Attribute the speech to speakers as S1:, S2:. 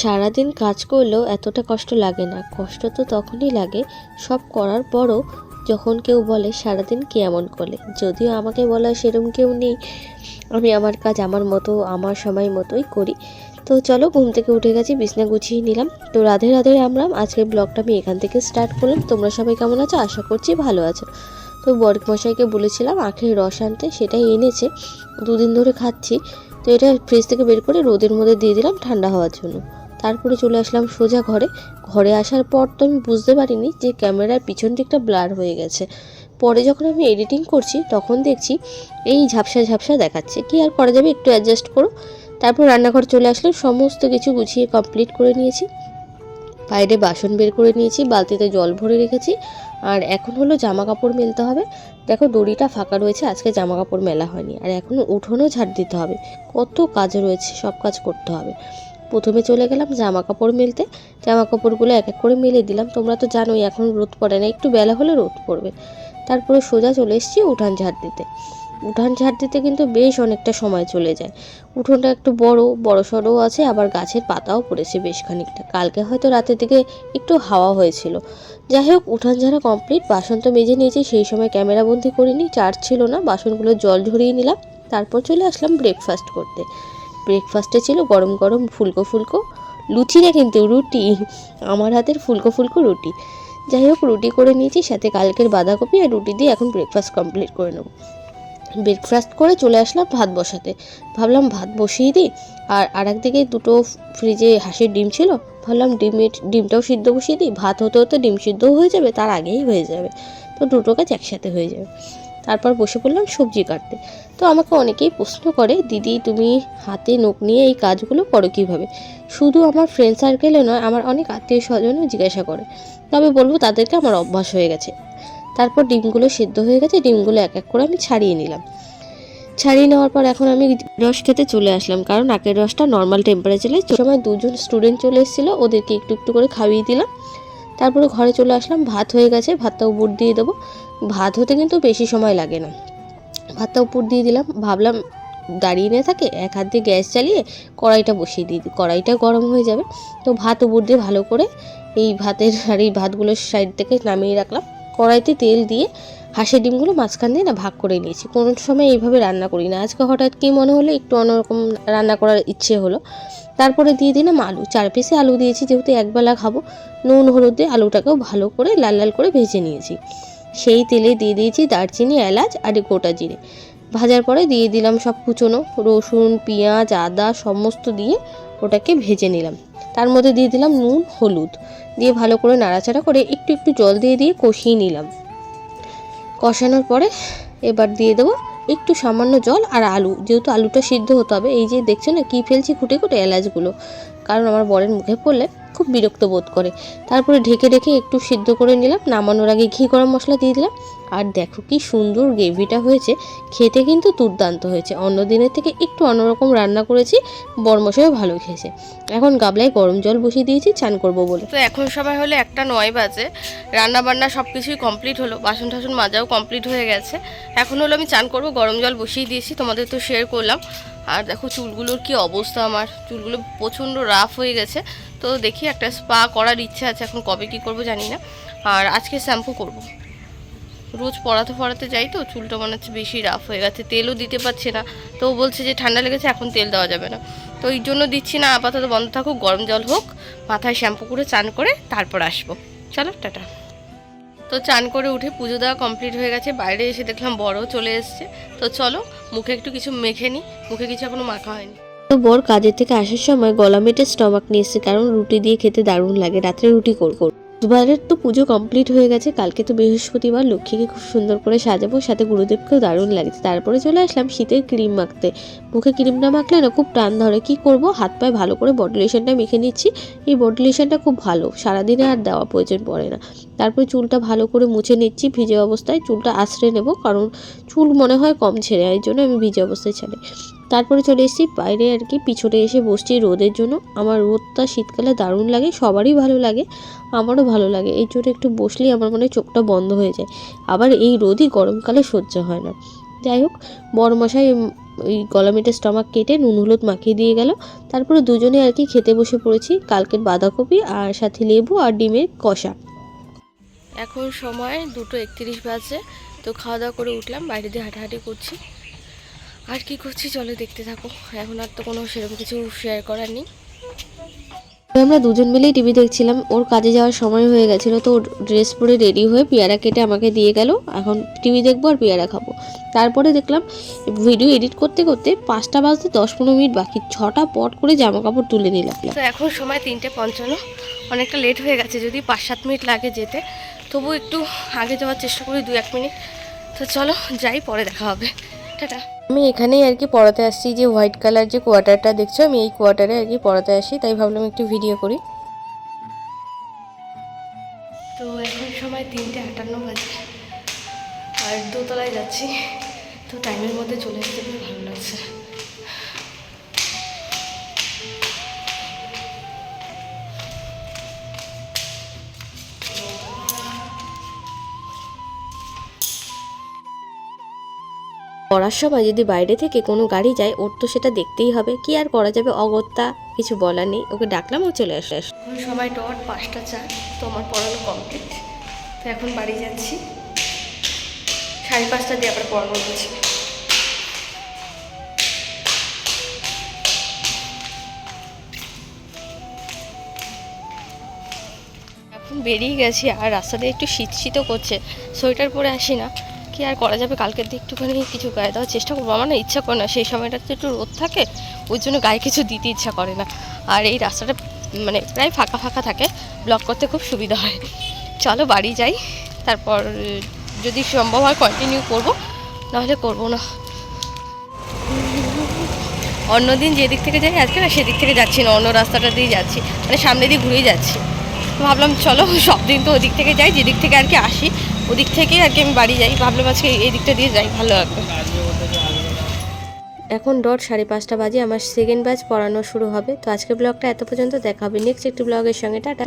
S1: সারাদিন কাজ করলেও এতটা কষ্ট লাগে না। কষ্ট তো তখনই লাগে, সব করার পরও যখন কেউ বলে, সারাদিন কে এমন করলে যদিও আমাকে বলা সেরকম কেউ নেই। আমি আমার কাজ আমার মতো, আমার সময় মতোই করি। তো চলো, ঘুম থেকে উঠে গেছি, বিছনা গুছিয়ে নিলাম। তো রাধে রাধে রামরাম আজকের ব্লগটা আমি এখান থেকে স্টার্ট করলাম। তোমরা সবাই কেমন আছো? আশা করছি ভালো আছো। তো বরক মশাইকে বলেছিলাম, আখের রস আনতে, সেটাই এনেছে। দুদিন ধরে খাচ্ছি। তো এটা ফ্রিজ থেকে বের করে রোদের মধ্যে দিয়ে দিলাম ঠান্ডা হওয়ার জন্য। তারপরে চলে আসলাম সোজা ঘরে। ঘরে আসার পর তো আমি বুঝতে পারিনি যে ক্যামেরার পিছন দিকটা ব্লার হয়ে গেছে। পরে যখন আমি এডিটিং করছি, তখন দেখছি এই ঝাপসা ঝাপসা দেখাচ্ছে। কি আর করা যাবে, একটু অ্যাডজাস্ট করো। তারপর রান্নাঘর চলে আসলে সমস্ত কিছু গুছিয়ে কমপ্লিট করে নিয়েছি। বাইরে বাসন বের করে নিয়েছি, বালতিতে জল ভরে রেখেছি। আর এখন হলো জামা কাপড় মেলতে হবে। দেখো দড়িটা ফাঁকা রয়েছে, আজকে জামা কাপড় মেলা হয়নি। আর এখনও উঠোনও ঝাড় দিতে হবে। কত কাজ রয়েছে, সব কাজ করতে হবে। প্রথমে চলে গেলাম জামা কাপড় মেলতে। জামা কাপড়গুলো এক এক করে মেলে দিলাম। তোমরা তো জানোই, এখন রোদ পড়ে না। একটু বেলা হলে রোদ পড়বে। তারপরে সোজা চলে এসেছি উঠান ঝাড় দিতে। উঠান ঝাড় দিতে কিন্তু বেশ অনেকটা সময় চলে যায়। উঠোনটা একটু বড় বড় সড়ও আছে, আবার গাছের পাতাও পড়েছে বেশ খানিকটা। কালকে হয়তো রাতের দিকে একটু হাওয়া হয়েছিল। যাই হোক, উঠান ঝাড়া কমপ্লিট। বাসন তো মেজে নিয়েছি, সেই সময় ক্যামেরা বন্দি করিনি, চার্জ ছিল না। বাসনগুলো জল ঝরিয়ে নিলাম। তারপর চলে আসলাম ব্রেকফাস্ট করতে। ব্রেকফাস্টে ছিল গরম গরম ফুলকো ফুলকো লুচি না কিন্তু রুটি, আমার হাতের ফুলকো ফুলকো রুটি। যাই হোক, রুটি করে নিয়েছি, সাথে কালকের বাঁধাকপি আর রুটি দিয়ে এখন ব্রেকফাস্ট কমপ্লিট করে নেব। ব্রেকফাস্ট করে চলে আসলাম ভাত বসাতে। ভাবলাম ভাত বসিয়ে দিই, আর আরেকদিকে দুটো ফ্রিজে হাঁসের ডিম ছিল, ভাবলাম ডিমের, ডিমটাও সিদ্ধ বসিয়ে দিই। ভাত হতে হতে ডিম সিদ্ধও হয়ে যাবে, তার আগেই হয়ে যাবে। তো দুটো কাজ একসাথে হয়ে যাবে। তারপর বসে পড়লাম সবজি কাটতে। তো আমাকে অনেকেই প্রশ্ন করে, দিদি, তুমি হাতে নখ নিয়ে এই কাজগুলো করো কীভাবে? শুধু আমার ফ্রেন্ড সার্কেলে নয়, আমার অনেক আত্মীয় স্বজনও জিজ্ঞাসা করে। তবে বলব তাদেরকে আমার অভ্যাস হয়ে গেছে। তারপর ডিমগুলো সেদ্ধ হয়ে গেছে, ডিমগুলো এক এক করে আমি ছাড়িয়ে নিলাম। ছাড়িয়ে নেওয়ার পর এখন আমি রস খেতে চলে আসলাম, কারণ আখের রসটা নর্মাল টেম্পারেচারে সময় দুজন স্টুডেন্ট চলে এসেছিল, ওদেরকে একটু একটু করে খাইয়ে দিলাম। তারপরে ঘরে চলে আসলাম, ভাত হয়ে গেছে ভাতটা উপর দিয়ে দেবো। ভাত হতে কিন্তু বেশি সময় লাগে না। ভাতটা উপর দিয়ে দিলাম, ভাবলাম দাঁড়িয়ে নিয়ে থাকে, এক হাত দিয়ে গ্যাস চালিয়ে কড়াইটা বসিয়ে দিই, কড়াইটা গরম হয়ে যাবে। তো ভাত উপর দিয়ে ভালো করে এই ভাতের আর এই ভাতগুলোর সাইড থেকে নামিয়ে রাখলাম। কড়াইতে তেল দিয়ে হাঁসের ডিমগুলো মাঝখান দিয়ে না ভাগ করে নিয়েছি। কোনো সময় এইভাবে রান্না করি না আজকে হঠাৎ কী মনে হলো, একটু অন্যরকম রান্না করার ইচ্ছে হলো। তারপরে দিয়ে দিলাম আলু। চার পিসে আলু দিয়েছি, যেহেতু একবেলা খাব। নুন, হলুদ দিয়ে আলুটাকেও ভালো করে লাল লাল করে ভেজে নিয়েছি। সেই তেলে দিয়ে দিয়েছি দারচিনি, এলাচ আর গোটা জিরে। ভাজার পরে দিয়ে দিলাম সব কুচোনো রসুন, পেঁয়াজ, আদা সমস্ত দিয়ে ওটাকে ভেজে নিলাম। তার মধ্যে দিয়ে দিলাম নুন, হলুদ। দিয়ে ভালো করে নাড়াচাড়া করে একটু একটু জল দিয়ে দিয়ে কষিয়ে নিলাম। কষানোর পরে এবার দিয়ে দেবো একটু সামান্য জল আর আলু। যেহেতু আলুটা সিদ্ধ হতে হবে, এই যে দেখছ না কী ফেলছি খুঁটে খুঁটে এলাচগুলো। কারণ আমার বরের মুখে পড়লে খুব বিরক্ত বোধ করে। তারপরে ঢেকে ঢেকে একটু সিদ্ধ করে নিলাম, নামানোর আগে ঘি গরম মশলা দিয়ে দিলাম। আর দেখো কি সুন্দর গ্রেভিটা হয়েছে, খেতে কিন্তু দুর্দান্ত হয়েছে। অন্য দিনের থেকে একটু অন্যরকম রান্না করেছি, বরমশাইও ভালো খেয়েছে। এখন গাবলায় গরম জল বসিয়ে দিয়েছি, চান করব বলে।
S2: তো এখন সবাই হলো একটা নয় বাজে রান্না বান্না সব কিছুই কমপ্লিট হলো বাসন টাসন মাজাও কমপ্লিট হয়ে গেছে। এখন হলো আমি চান করব, গরম জল বসিয়ে দিয়েছি, তোমাদের তো শেয়ার করলাম। আর দেখো চুলগুলোর কি অবস্থা আমার, চুলগুলো প্রচণ্ড রাফ হয়ে গেছে। তো দেখি একটা স্পা করার ইচ্ছে আছে, এখন কবে কি করব জানি না। আর আজকে শ্যাম্পু করব। রোজ পড়াতে পড়াতে যাই তো, চুলটা মনে হচ্ছে বেশি রাফ হয়ে গেছে, তেলও দিতে পারছে না। তো বলছে যে ঠান্ডা লেগেছে, এখন তেল দেওয়া যাবে না। তো এই জন্য দিচ্ছি না, আপাতত বন্ধ থাকুক, গরম জল হোক, মাথায় শ্যাম্পু করে চান করে তারপর আসব। চলো, টাটা। তো চান করে উঠে পুজো দেওয়া কমপ্লিট হয়ে গেছে, বাইরে এসে দেখলাম বড়ও চলে এসছে। তো চলো, মুখে একটু কিছু মেখে নিই মুখে কিছু এখনও মাখা হয়নি।
S1: বর কাজের থেকে আসার সময় গলা মেটে স্টমাক নিয়ে এসছে কারণ রুটি দিয়ে খেতে দারুণ লাগে রাত্রে রুটি করব দুবারের তো পুজো কমপ্লিট হয়ে গেছে, কালকে তো বৃহস্পতিবার, লক্ষ্মীকে খুব সুন্দর করে সাজাবো, সাথে গুরুদেবকেও দারুণ লাগছে। তারপরে চলে আসলাম শীতের ক্রিম মাখতে। মুখে ক্রিম না মাখলে না, খুব টান ধরে, কি করব? হাত পায়ে ভালো করে বডি লোশনটা মেখে নিচ্ছি। এই বডি লোশনটা খুব ভালো, সারাদিনে আর দেওয়া প্রয়োজন পড়ে না। তারপরে চুলটা ভালো করে মুছে নিচ্ছি, ভিজে অবস্থায় চুলটা আশ্রয় নেব, কারণ চুল মনে হয় কম ছেড়ে, এই জন্য আমি ভিজে অবস্থায় ছাড়ে। তারপরে চলে এসেছি বাইরে আর কি পিছনে এসে বসছি রোদের জন্য। আমার রোদটা শীতকালে দারুণ লাগে সবারই ভালো লাগে আমারও ভালো লাগে। এই জন্য একটু বসলেই আমার মনে চোখটা বন্ধ হয়ে যায়। আবার এই রোদই গরমকালে সহ্য হয় না।
S3: যাই হোক বড় মশাই উম, ওই গলামিটের স্টমাক কেটে নুন হলুদ মাখিয়ে দিয়ে গেল। তারপরে দুজনে আর কি খেতে বসে পড়েছি কালকের বাঁধাকপি আর সাথে লেবু আর ডিমের কষা।
S1: এখন সময় দুটো একত্রিশ বাজে তো খাওয়া দাওয়া করে উঠলাম বাইরে দিয়ে হাঁটাহাঁটি করছি। আর কি করছি চলো দেখতে থাকো। এখন আর তো কোনো সেরকম কিছু শেয়ার করার নেই।
S3: আমরা দুজন মিলেই টিভি দেখছিলাম। ওর কাজে যাওয়ার সময় হয়ে গেছিল তো ওর ড্রেস পরে রেডি হয়ে পেয়ারা কেটে আমাকে দিয়ে গেল। এখন টিভি দেখব আর পেয়ারা খাব। তারপরে দেখলাম ভিডিও এডিট করতে করতে পাঁচটা বাজতে দশ পনেরো মিনিট বাকি। ছটা পট করে জামা কাপড় তুলে নিলাম।
S1: তো এখন সময় তিনটে পঞ্চান্ন। অনেকটা লেট হয়ে গেছে যদি পাঁচ সাত মিনিট লাগে যেতে। তবু একটু আগে যাওয়ার চেষ্টা করি দু এক মিনিট। তো চলো যাই পরে দেখা হবে। টাটা আমি এখানেই আর কি পড়াতে আসছি যে হোয়াইট কালার যে কোয়ার্টারটা দেখছ আমি এই কোয়ার্টারে আর কি পড়াতে আসি তাই ভাবলাম একটু ভিডিও করি। তো এখন সময় তিনটে আটান্ন বাজে আর দোতলায় যাচ্ছি তো টাইমের মধ্যে চলে আসতে খুব ভালো লাগছে।
S3: পড়ার সময় যদি বাইরে থেকে কোনো গাড়ি যায়, ওর তো সেটা দেখতেই হবে। কি আর করা যাবে অগত্যা? কিছু বলার নেই। ওকে ডাকলাম, ও চলে আসে।
S1: এখন সময় ডট পাঁচটা চার, তো আমার পড়ানো কমপ্লিট তো এখন বাড়ি যাচ্ছি। সাড়ে পাঁচটা দিয়ে আবার পড়ানো হচ্ছে। এখন বেরিয়ে গেছি, আর রাস্তা দিয়ে একটু শীত শীতও করছে। সোয়েটার পরে আসি না। কি আর করা যাবে? কালকের দিয়ে একটুখানি কিছু গায়ে দেওয়ার চেষ্টা করব। আমার না ইচ্ছা করে না, সেই সময়টাতে একটু রোদ থাকে, ওই জন্য গায়ে কিছু দিতে ইচ্ছা করে না। আর এই রাস্তাটা মানে প্রায় ফাঁকা ফাঁকা থাকে ব্লক করতে খুব সুবিধা হয়। চলো বাড়ি যাই, তারপর, যদি সম্ভব হয় কন্টিনিউ করব, নাহলে করব না। অন্যদিন যেদিক থেকে যাই, আজকে না সেদিক থেকে যাচ্ছি না, অন্য রাস্তাটা দিয়ে যাচ্ছি। মানে সামনে দিয়ে ঘুরেই যাচ্ছি। ভাবলাম চলো সব দিন তো ওদিক থেকে যাই, যেদিক থেকে আর কি আসি ওদিক থেকেই আর কি আমি বাড়ি যাই। ভাবলাম আজকে এই দিকটা দিয়ে যাই, ভালো লাগবে।
S3: এখন ডট সাড়ে পাঁচটা বাজে, আমার সেকেন্ড ব্যাচ পড়ানো শুরু হবে। তো আজকে ব্লগটা এত পর্যন্ত দেখা হবে নেক্সট একটি ব্লগের সঙ্গে, টাটা।